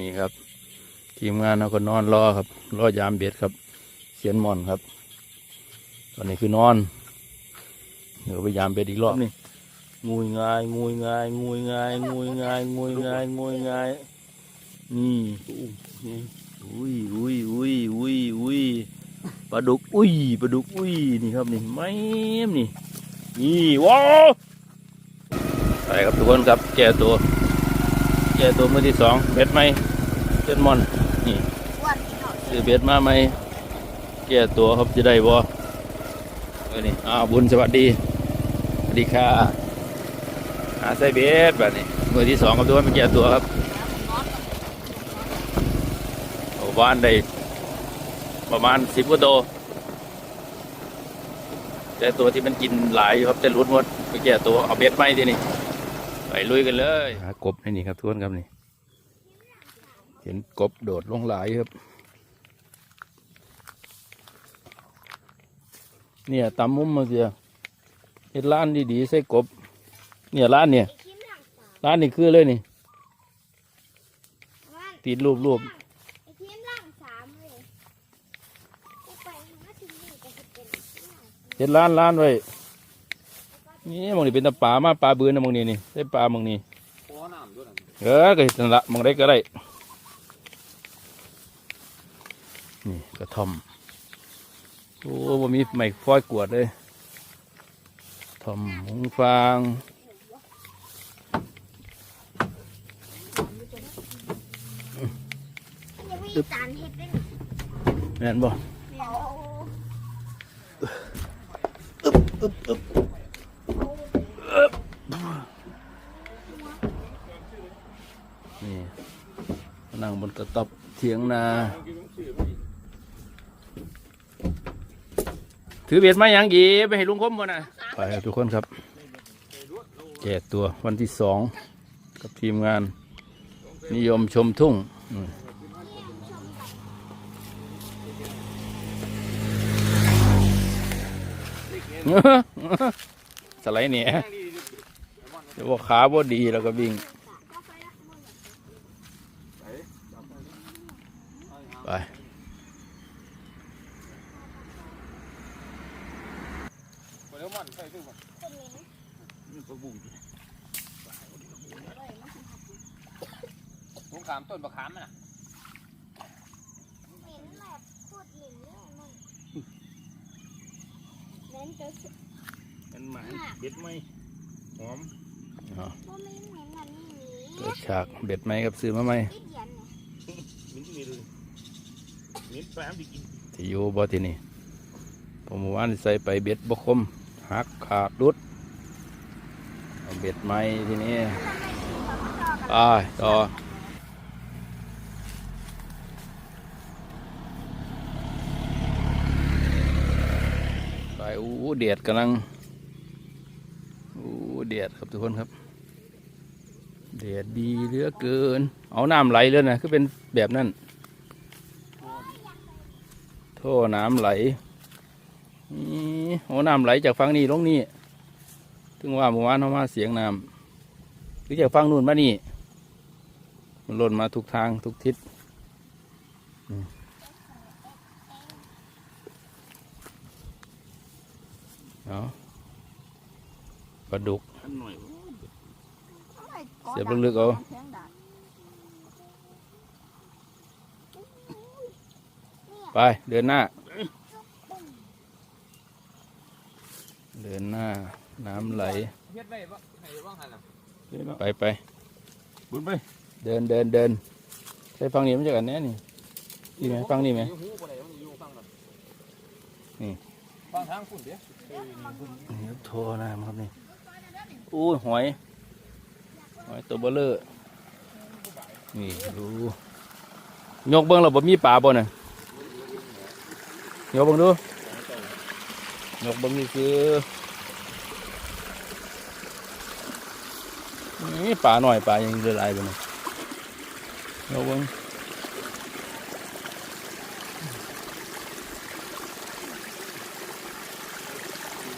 นี่ครับ ทีมงานเราก็นอนรอครับ รอยามเบ็ดครับเสียนมอนครับ ตอนนี้คือนอนเดี๋ยวไปยามเบ็ดอีกรอบนี่งูยงายงูยงายงูยงายงูยงายงูยงายงูยงายนี่อุ้ยอุ้ยอุ้ยอุ้ยอุ้ยปลาดุกอุ้ยปลาดุกอุ้ยนี่ครับนี่ไม่นี่นี่ว้าวไปครับทุกคนครับแก่ตัวแก่ตัวมือที่สองเบ็ดไหม เบ็ดมอนนี่วันที่เขาซื้อเบ็ดมาไหมแก่ตัวครับจะได้บ่เออนี่อ้าวบุญสวัสดีสวัสดีค่ะหาใส่เบ็ดแบบนี้มือที่สองครับทุกคนมาแก่ตัวครับโอ้บ้านได้ประมาณสิบกว่าตัวแต่ตัวที่มันกินหลายครับจะรุดหมดไปแก่ตัวเอาเบ็ดไหมทีนี่ไปลุยกันเลยหากบให้นี่ครับทุกคนครับนี่ เห็นกบโดดลงหลายครับ เนี่ยตำมุมมาเสียเห็นร้านดีๆใส่กบ เนี่ยร้านเนี่ยไอ้คิมหลังสามร้านนี่คือเลยนี่วันติดรูปรูปไอ้คิมหลังสามเลยจะไปหาถึงนี่ก็จะเป็นที่ไหนเห็นร้านร้านไว้นี่มองนี่เป็นตะปลามาปลาบืนนะมองนี่นี่ใส่ปลามองนี่ขอน้ำด้วยนะเออก็นั่นละมองได้ก็ได้ นี่กระท่อม โอ้บ่มีไม้ฟอยกวดเลยทอมหงฟางมันยังไม่มีจานเห็ดด้วยนี่แม่นบ่เอานี่นั่งบนกระต๊อบเถียงนา ถือเบ็ดมาอย่างกีไปให้ลุงคมบ่นะไปครับทุกคนครับแก่ตัววันที่สองกับทีมงาน นิยมชมทุ่งอืมสไลด์เนี่ยจะว่าขาบ่ดีแล้วก็วิ่งไปแล้วมันใส่ซึ่งมัน คนนี้นะ นี่ก็บุ้งลุง ขามต้นบะขามมันอะเหม็นแบบโคตรเหม็นเลยมันเน้นจะสุดเป็นหมาเบ็ดไหมหอมว่าไม่เหม็นแบบนี้เกิดฉากเบ็ดไหมครับซื้อมาไหมติดยันเนี่ยมิ้นที่มีเลยมิ้นแปมดิกินที่อยู่บ่ที่นี่ผมว่าใส่ไปเบ็ดบกคมหักขาดรุดเอาเบ็ดไหมทีนี้ไปต่อไป เดียดกำลังโอ้เดียดครับทุกคนครับเดียดดีเหลือเกิน เอาน้ำไหลเลยนะคือเป็นแบบนั้นท่อน้ำไหลนี่โอ้น้ำไหลจากฝั่งนี้ลงนี่ถึงว่าเมื่อวานเขามาเสียงน้ำหรือจากฝั่งนู้นมานี่มันหล่นมาทุกทางทุกทิศอืม เอาปลาดุกอันหน่อยเสียบลึกๆเอาไปเดินหน้า เดินหน้า น้ำไหลเฮ็ดไว้บ่ให้ว่างหันอะไปไปบุญไป เดินเดินเดินใช่ฟังนี้มันจะกันแน่นี่นี่ไหมฟังนี่ไหมอยู่หูบ่ได้มันอยู่ฟังนั่นนี่ฟังทางคุณเด้ นี่โทรนะครับนี่อู้หอย หอยตัวเบลเลอร์นี่ดูยกเบิ้งเราบ่มีปลาบ่น่ะยกเบิ้งดูยกเบิ้งนี่คือนี่ปลาหน่อยปลายังเรือลายไปน่ะยกเบิ้ง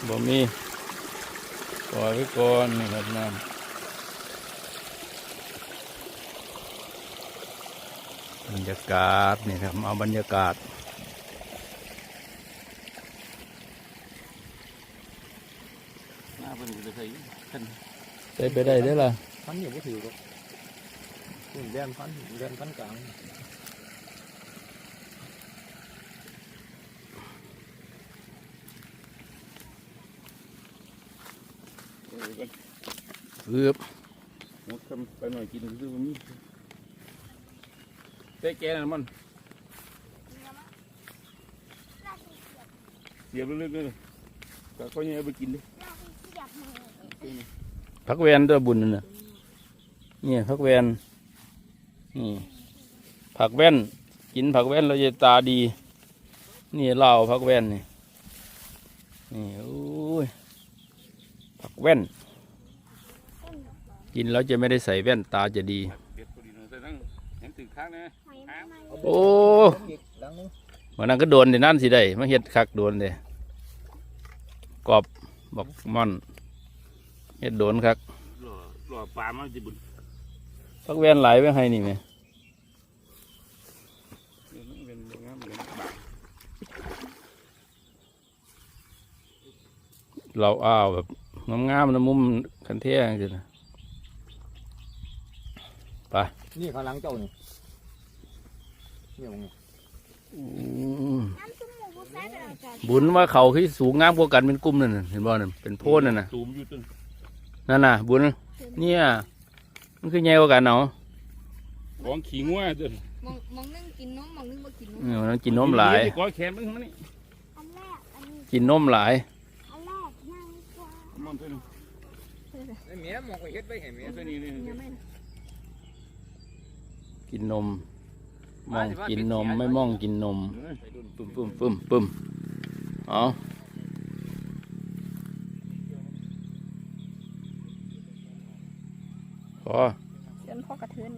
บ่มีปล่อยไว้ก่อนนี่ครับน้ำบรรยากาศนี่ครับเอาบรรยากาศหน้าเพิ่นก็จะใส่ท่านใส่ไปได้ได้อล่ะฟันอยู่บ่ถือหรอกนี่แดนฟันแดนฟันกลาง เอือบหมดคำไปหน่อยกินคือมันมีเตะแกนั่นมันเนื้อมะลากเสียบเสียบเรื่อยๆเลยก็เขาเนี่ยเอาไปกินดิลากเสียบมือพักแวนตัวบุญนั่นน่ะนี่พักแวนนี่ผักแว่น กินผักแว่นเราจะตาดี นี่เหล้าผักแว่นนี่นี่โอ้ยผัก แว่น กินแล้วจะไม่ได้ใส่แว่นตาจะดีเด็ดพอดีเลยแต่นั่งยังถึงข้างนะหอยแมงมันโอ้วันนั้นก็โดนเดี๋ยวนั่นสิได้มาเฮ็ดคักโดนเลยกรอบบอกม่อนเฮ็ดโดนคักหล่อหล่อปลามันจะบุญพักแว่นไหลายไว้ให้นี่ไหมเป็นงามเลยเราอ้าวแบบ งามๆนะมุมคันเท่จังซี่นะนี่ข้างหลังเจ้านี่นี่มึงอืมน้ำซุปหมูบุฟเฟ่ต์เราจะบุญว่าเขาคือสูงงามกว่ากันเป็นกลุ่มนั่นน่ะเห็นบ่นั่นเป็นโพนนั่นน่ะตูมอยู่ต้นนั่นน่ะ บุญเนี่ยมันคือใหญ่กว่ากันเนาะของขี้งัวต้นมองมองนึ่งกินนมมองนึ่งบ่กินนมเออมันกินนมหลายก้อยแขนมึงมันนี่อันแรกอันนี้กินนมหลาย อันแรกง่ายก ว่ามันต้นไอ้เมียมองไปเฮ็ดไปเห็นเมียต้นนี้นี่ยังไม่นะกินนมมองกินนมไม่มองกินนมปึ้มปึ้มปึ้มปึ้มเอาพอเดินพ่อกระเทือน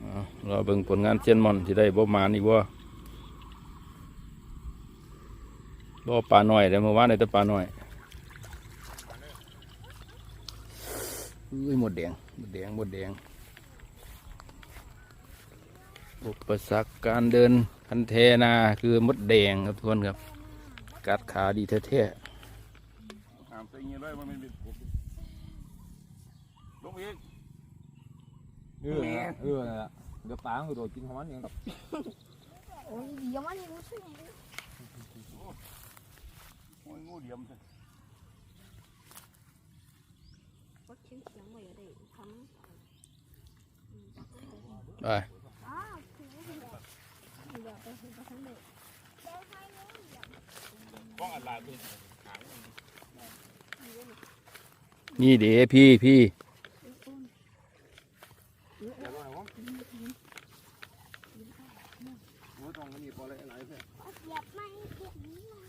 เอาเราเบิ่งผลงานเซียนมอนที่ได้บ่มานี่ บ่บ่ปลาหน่อยแต่เมื่อวานได้แต่ปลาหน่อยอุ้ยหมดแดงหมดแดงหมดแดงอุปสรรคการเดินคันเทนาคือมดแดงครับทุกคนครับ กัดขาดีแท้หามใส่เงี้ยเลยมันไม่เป็นผมลงอีกเออเออนั่นแหละเดี๋ยวปลามันโดดกินของมันเองครับโอ้ยเดี๋ยวมันรู้สึก ยังไงโอ้ยงูเหลี่ยมซะก็เขียนเสียงไว้ได้ทๆไปอ๋อคือไม่เป็นไรำเดี๋ยวไปเห็กทั้งเด็กเดี๋ยวให้นู้นเดี๋ยวป้องอะไรตัวนี่เด้พี่พี่ เดี๋ยวว่าว่างูตรงนี้พอเลยหลายเพื่อน เอาเสียบไม่เสียบนี้มา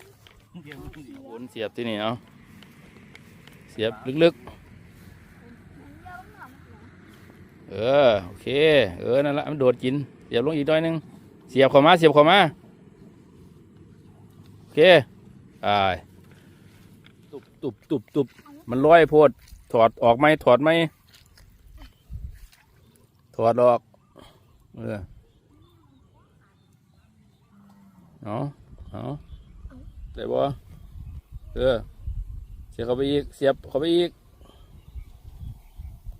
เดี๋ยวมั นเสียบที่นี่เอาเสียบลึกๆ เออโอเค เออนั่นละมันโดดกิน เสียบลงอีกด้อยหนึง เสียบเข้ามา เสียบเข้ามา โอเคอ่าตุบตุบตุบตุบมันลอยโพด ถอดออกไหมถอดไหมถอดออก เออเอาเอาได้บ่ เออ เสียบเข้าไปอีก เสียบเข้าไปอีก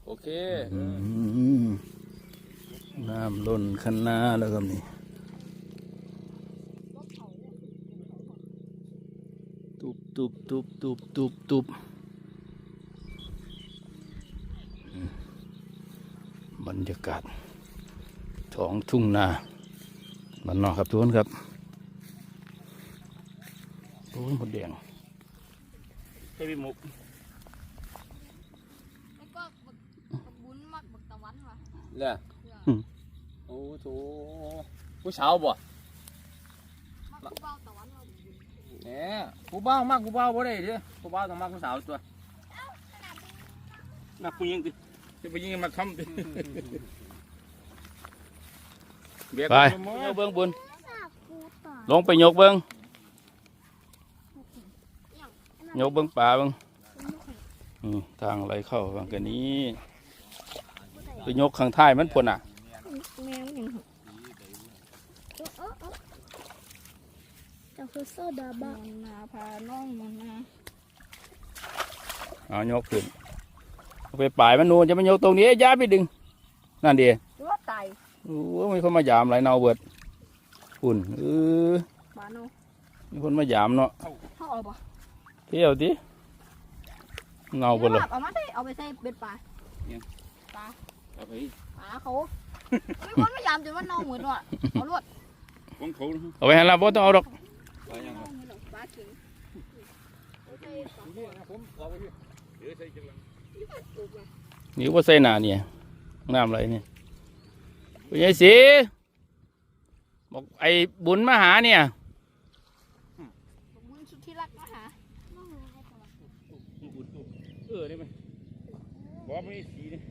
โอเคน้ำล้นคันนาแล้วครับนี่ตุบตุบตุบตุบตุบตุบบรรยากาศท้องทุ่งนาบ้านนอกครับทุกคนครับโอ้ยหมดแดง ให้พี่มุกแล้วก็บักบักบุญมักบักตะวันว่ะเนี่ยโอ้โหผู้สาวบ่มักผู้เบาตะวันว่ะบุญเนี่ยผู้บ่าวมากผู้บ่าวบ่ได้เด้อผู้บ่าวต้องมากผู้สาวตัวนักผู้หญิงดิจะไปยิงมาทำดิเบียดไปหมดยกเบิ้งบุญสาบกูต่อลงไปยกเบิ้ง ยกเบิ้งป่าเบิ้งอืมทางไหลเข้าฝั่งกันนี้ไปยกข้างท้ายมันพ่นอะแมวยังหกเออเออเจ้าคือโซดาบ้ามันมาพาน้องมันมาเอายกขึ้นเอาไปปลายมันนูนจะมายกตรงนี้ย้ายไปดึง นั่นดีหรือว่าไตโอ้มีคนมายามไหลเนาเบิดปุ่นเออบ้านเนาะมีคนมายามเนาะเขาเอาปะ เที่ยวดิเงาเบิดเลยเอามาได้เอาไปใส่เบ็ดปลาปลาเอาไปปลาเขาไม่คนพยายามจนว่าน้องเหมือนว่ะเอาลวดของเขานะเอาไปให้ละบ่ต้องเอาดอกไปยังครับปลาเข็งนี่นะผมเอาไปพี่เดี๋ยวใส่จังหลังนี่ว่าใส่หนาเนี่ยน้ำอะไรเนี่ยคุณยายสีบอกไอ้บุญมาหาเนี่ย บุญสุดที่รักมาหา เออได้ไหมบอกไม่สีนี่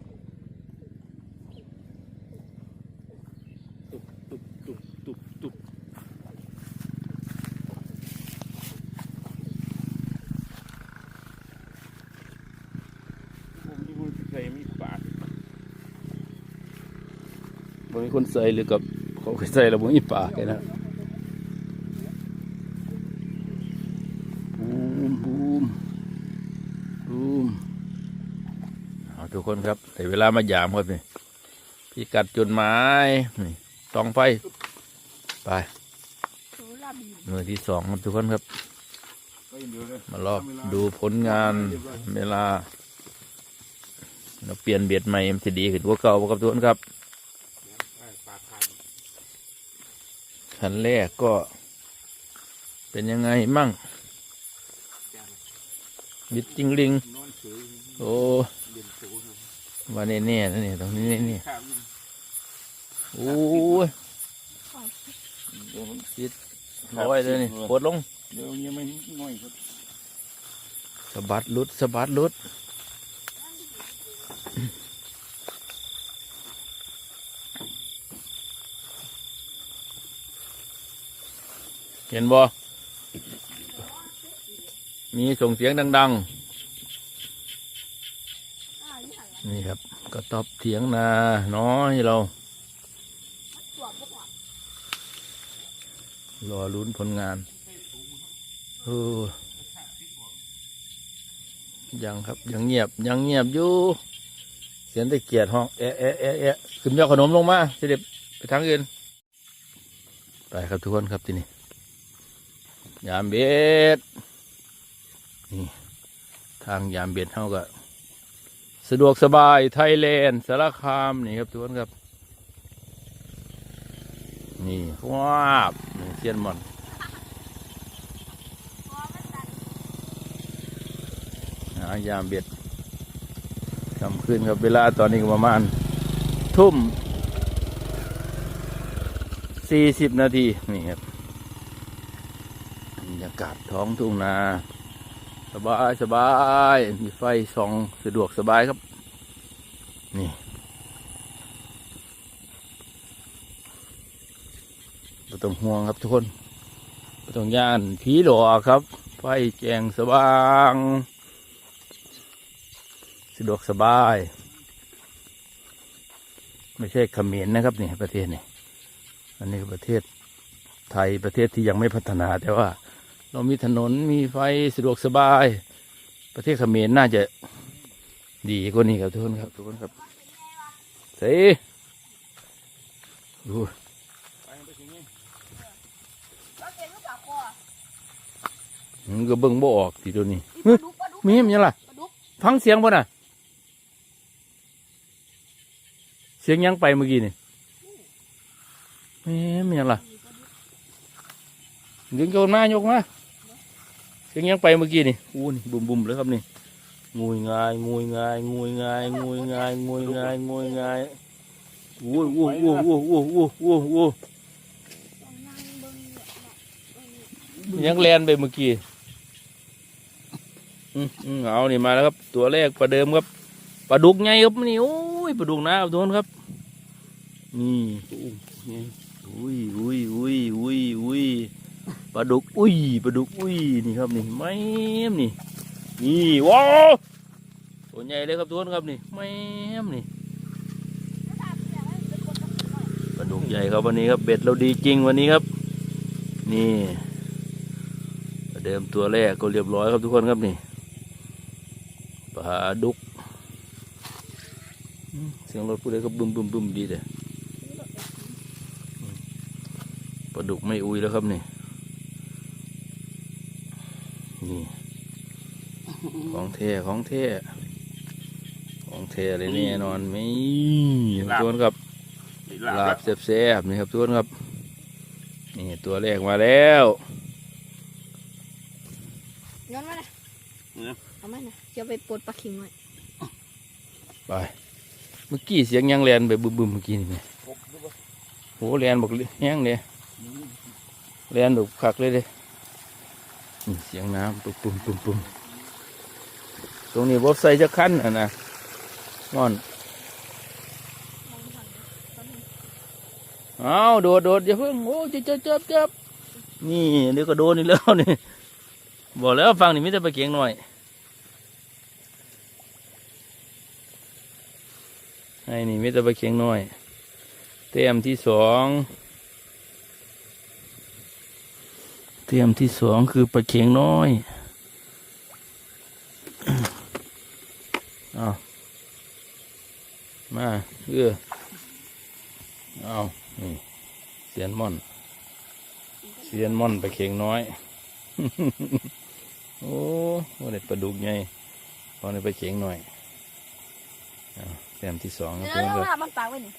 ตุบตุบตุบตุบตุบผมที่พูดใส่มีปากบ่มีคนใส่หรือกับเขาใส่แล้วบ่มีปากเลยนะบูมบูมบูมเอา ทุกคนครับแต่เวลามายามครับนี่พี่กัดจุดไม้นี่ตองไฟไปถือลาบีมือที่สองครับทุกคนครับ มารอดูผลงานเวลาเราเปลี่ยนเบียดใหม่มันจะดีขึ้นกว่าเก่าครับทุกคนครับขันแรกก็เป็นยังไงมั่งบิดจิงลิง โอ้ ว่าแน่ๆนะเนี่ยตรงนี้แน่ข้าวๆโอ้ยเดี๋ยวมันติดร้อยเลยนี่ปวดลงเดี๋ยวยังไม่ง่อยครับสะบัดหลุดสะบัดหลุดเห็นบ่มีส่งเสียงดัง ๆ นี่ครับก็ตอบเถียงนาน้อยเรา รอลุ้นผลงานเออยังครับยังเงียบยังเงียบอยู่ เสียงตะเกียดห้องเอะเอะเอะเอะขึ้นยอดขนมลงมาเสด็จไปทางอื่นไปครับทุกคนครับที่นี่ยามเบ็ดนี่ทางยามเบ็ดเท่ากับ สะดวกสบายไทยแลนด์สารคามนี่ครับทุกคนครับ นี่ว้าบเซียนมอนหายามเบ็ดทำขึ้นครับเวลาตอนนี้ประมาณ ทุ่มสี่สิบนาทีนี่ครับบรรยากาศท้องทุ่งนา สบายสบายมีไฟส่องสะดวกสบายครับ นี่ไม่ต้องห่วงครับทุกคนไม่ต้องย่านผีหลอกครับ ไฟแจงสว่าง สะดวกสบาย ไม่ใช่เขมรนะครับนี่ประเทศนี่อันนี้ประเทศไทยประเทศที่ยังไม่พัฒนาแต่ว่า เรามีถนนมีไฟสะดวกสบาย ประเทศเขมรน่าจะดีกว่านี้ครับทุกคนครับทุกคนครับสีดูไปไปถึงนี่แล้วเก็บลูกปลาคอมันก็เบิ่งบ่ออกทีตัวนี้มีมันยังล่ะฟังเสียงบ่น่ะ เสียงยังไปเมื่อกี้นี่ม่มันยังล่ะยิงโยนมายกมา เสียงยังไปเมื่อกี้นี่อู้นี่บุ่มบุ่มเลยครับนี่งุยงายงุยงายงุยงายงุยงายงุยงายงุยงายอู้อู้อู้อู้อู้อู้อู้อู้ต้องนั่งเบิ่งเนี่ยยังแลนไปเมื่อกี้อืมอืมเอานี่มาแล้วครับ ตัวแรกประเดิมครับปลาดุกไงครับนี่โอ้ยปลาดุกนะครับทุกคนครับ นี่อุ้ยอุ้ยอุ้ยอุ้ยอุ้ย ปลาดุกอุ้ยปลาดุกอุ้ยนี่ครับนี่ไม่มนี่นี่ว้าวใหญ่เลยครับทุกคนครับนี่แม่มนี่ปลาดุกใหญ่ครับวันนี้ครับเบ็ดเราดีจริงวันนี้ครับ นี่ประเดิมตัวแรกก็เรียบร้อยครับทุกคนครับนี่ปลาดุกเสียงรถผู้ใดก็บึมบึมบึมดีเลยปลาดุกไม่อุยแล้วครับนี่ ของเทของเทของเทเลยแน่นอนไหมทุกคนครับลาบแซ่บๆนี่ครับทุกคนครับ นี่ตัวแรกมาแล้วย้อนมาเลยเอาไหมนะจะไปปลดปลาเข็งไว้ไปเมื่อกี้เสียงยังแลนไปบึ้มๆเมื่อกี้นี่แม่โหแลนบอกแห้งเลยแลนแบบคักเลยเลยนี่เสียงน้ำปุ๊บปุ๊บปุ๊บปุ๊บ ตรงนี้บ่ใส่จะคันอะนะนอนเอาโดดโดดอย่าเพิ่งโอ้เจ็บเจ็บเจ็บเจ็บนี่เดี๋ยวก็โดนนี่แล้วนี่บอกแล้วฟังนี่มแต่ไปเกียงหน่อยไอ้นี่มแต่ไปเกียงหน่อย เตรียมที่สองเตรียมที่สองคือปลาเข็งน้อย เอา มาเอื้อเอานี่เสียนม่อน เสียนม่อนปลาเข็งน้อย โอ้วันนี้ปลาดุกใหญ่ตอนนี้ปลาเข็งหน่อยเอาเตรียมที่สองนะเดี๋ยวเพื่อนเดี๋ยวครับมันปากไว้นี่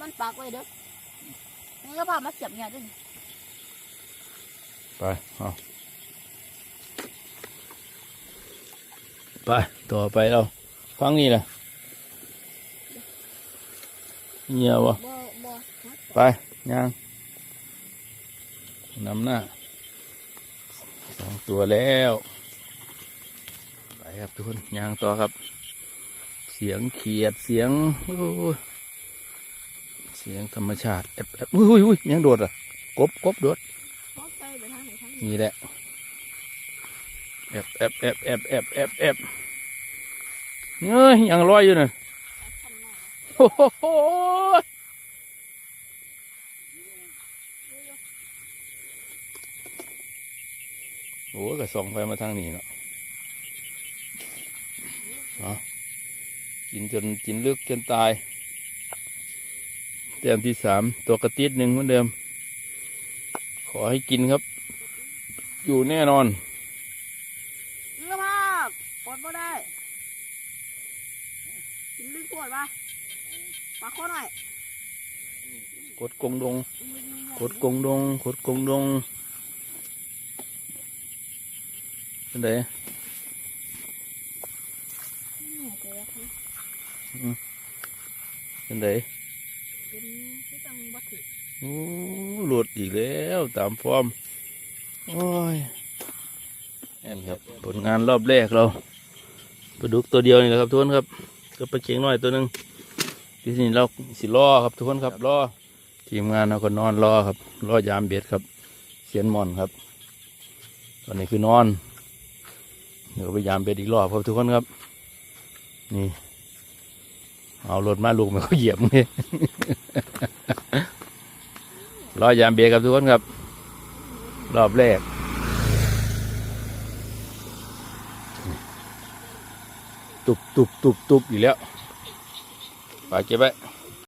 มันปากไว้เด้อนี่ก็พามาเสียบเนี่ยด้วยนี่ไปเอาไป ต่อไปเราฟังนี่แหละ เงียวะไปย่างนำหน้าสองตัวแล้ว ไปครับทุกคนย่างต่อครับ เสียงเขียดเสียงเสียงธรรมชาติแอบแอบอุ้ยอุ้ยยังโดดอะกบกบโดดนี่แหละแอบแอบแอบแอบแอบแอบแอบเฮ้ยยังลอยอยู่น่ะ โอ้โหโอ้ก็ส่องไปมาทางนี้เนาะเอากินจนกินลึกจนตายเต็มที่สามตัวกระติดหนึ่งเหมือนเดิม ขอให้กินครับ อยู่แน่นอนนี่ก็พาปลดบ่ได้ กินลึกปวดปะ ปลาโคหน่อยกดกงดงกดกงดงกดกงดงเป็นไงเป็นไงเป็นที่จังบัตรโอ้หลุดอีกแล้วตามฟอร์มโอ้ยนี่ครับผลงานรอบแรกเราปลาดุกตัวเดียวนี่แหละครับทุกคนครับก็ปลาเข็งน้อยตัวหนึ่ง ที่นี่เราสิล่อครับทุกคนครับล่อทีมงานเราก็นอนรอครับ รอยามเบ็ดครับเสียนหมอนครับ ตอนนี้คือนอนเดี๋ยวไปยามเบ็ดอีกรอบครับทุกคนครับ นี่ เอารถมาลูกมันเขาเหยียบนี่รอยามเบ็ดครับทุกคนครับ รอบแรกตุบตุบตุบตุบอีกแล้ว ไปเก็บไว้